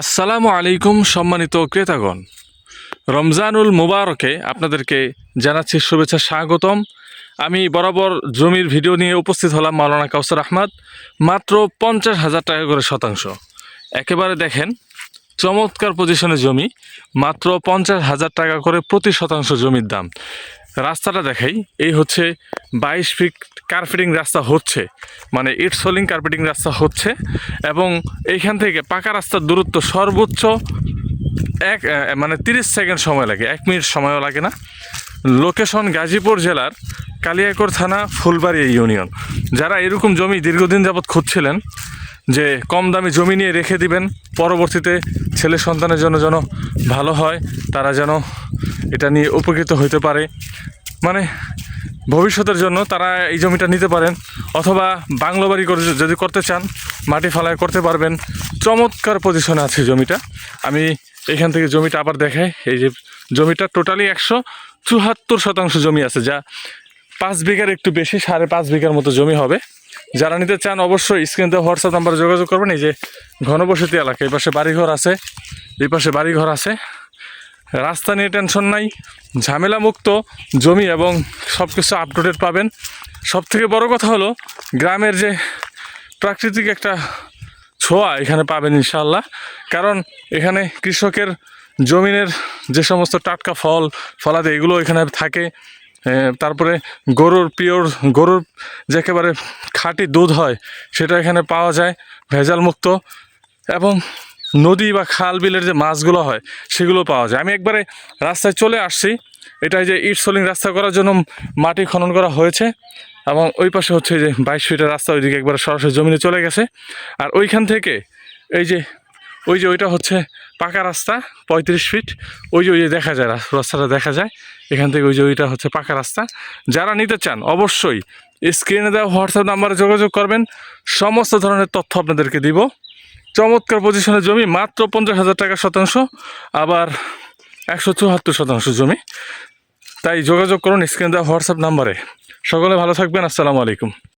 আসসালামু আলাইকুম সম্মানিত ক্রেতাগণ। রমজানুল মুবারকে আপনাদেরকে জানাচ্ছি শুভেচ্ছা, স্বাগতম। আমি বরাবর জমির ভিডিও নিয়ে উপস্থিত হলাম মাওলানা কাউসার আহমদ, মাত্র পঞ্চাশ হাজার টাকা করে শতাংশ। একেবারে দেখেন, চমৎকার পজিশনে জমি, মাত্র পঞ্চাশ হাজার টাকা করে প্রতি শতাংশ জমির দাম। রাস্তাটা দেখাই, এই হচ্ছে বাইশ ফিট কার্পেটিং রাস্তা হচ্ছে। মানে ইট সোলিং কার্পেটিং রাস্তা হচ্ছে এবং এইখান থেকে পাকা রাস্তার দূরত্ব সর্বোচ্চ এক মানে তিরিশ সেকেন্ড সময় লাগে, এক মিনিট সময়ও লাগে না। লোকেশন গাজীপুর জেলার কালিয়াকৈর থানা ফুলবাড়ি ইউনিয়ন যারা এরকম জমি দীর্ঘদিন যাবৎ খুঁজছিলেন যে কম দামি জমি নিয়ে রেখে দিবেন, পরবর্তীতে ছেলে সন্তানের জন্য যেন ভালো হয়, তারা যেন এটা নিয়ে উপকৃত হতে পারে। মানে ভবিষ্যতের জন্য তারা এই জমিটা নিতে পারেন, অথবা বাংলো বাড়ি করে যদি করতে চান, মাটি ফালায় করতে পারবেন। চমৎকার পজিশনে আছে জমিটা। আমি এখান থেকে জমিটা আবার দেখাই। এই যে জমিটা টোটালি একশো চুহাত্তর শতাংশ জমি আছে, যা পাঁচ বিঘার একটু বেশি, সাড়ে পাঁচ বিঘার মতো জমি হবে। যারা নিতে চান অবশ্যই স্ক্রিন দেওয়া হোয়াটসঅ্যাপ নাম্বারে যোগাযোগ করবেন। এই যে ঘনবসতি এলাকা, এই পাশে বাড়িঘর আছে, এই পাশে বাড়িঘর আছে। রাস্তা নিয়ে টেনশন নাই ঝামেলা মুক্ত জমি এবং সব কিছু আপডেটেড পাবেন। সব থেকে বড় কথা হলো, গ্রামের যে প্রাকৃতিক একটা ছোঁয়া এখানে পাবেন ইনশাল্লাহ কারণ এখানে কৃষকের জমিনের যে সমস্ত টাটকা ফল ফলাতে এগুলো এখানে থাকে। তারপরে গরুর পিওর, গরুর যে একেবারে খাঁটি দুধ হয়, সেটা এখানে পাওয়া যায় ভেজাল মুক্ত এবং নদী বা খাল বিলের যে মাছগুলো হয়, সেগুলো পাওয়া যায়। আমি একবারে রাস্তায় চলে আসছি। এটা এই যে ইট সোলিং রাস্তা করার জন্য মাটি খনন করা হয়েছে এবং ওই পাশে হচ্ছে যে বাইশ ফিটের রাস্তা, ওইদিকে একবারে সরাসরি জমিনে চলে গেছে। আর ওইখান থেকে এই যে ওই যে ওইটা হচ্ছে পাকা রাস্তা, পঁয়ত্রিশ ফিট ওই যে ওই যে দেখা যায়, রাস- রাস্তাটা দেখা যায়। এখান থেকে ওই যে ওইটা হচ্ছে পাকা রাস্তা। যারা নিতে চান, অবশ্যই স্ক্রিনে দেওয়া হোয়াটসঅ্যাপ নাম্বারে যোগাযোগ করবেন। সমস্ত ধরনের তথ্য আপনাদেরকে দিব। চমৎকার পজিশনের জমি, মাত্র পঞ্চাশ হাজার টাকা শতাংশ, আবার একশো চুয়াত্তর শতাংশ জমি। তাই যোগাযোগ করুন স্ক্রিন দেওয়া হোয়াটসঅ্যাপ নাম্বারে সকলে ভালো থাকবেন, আসসালামু আলাইকুম।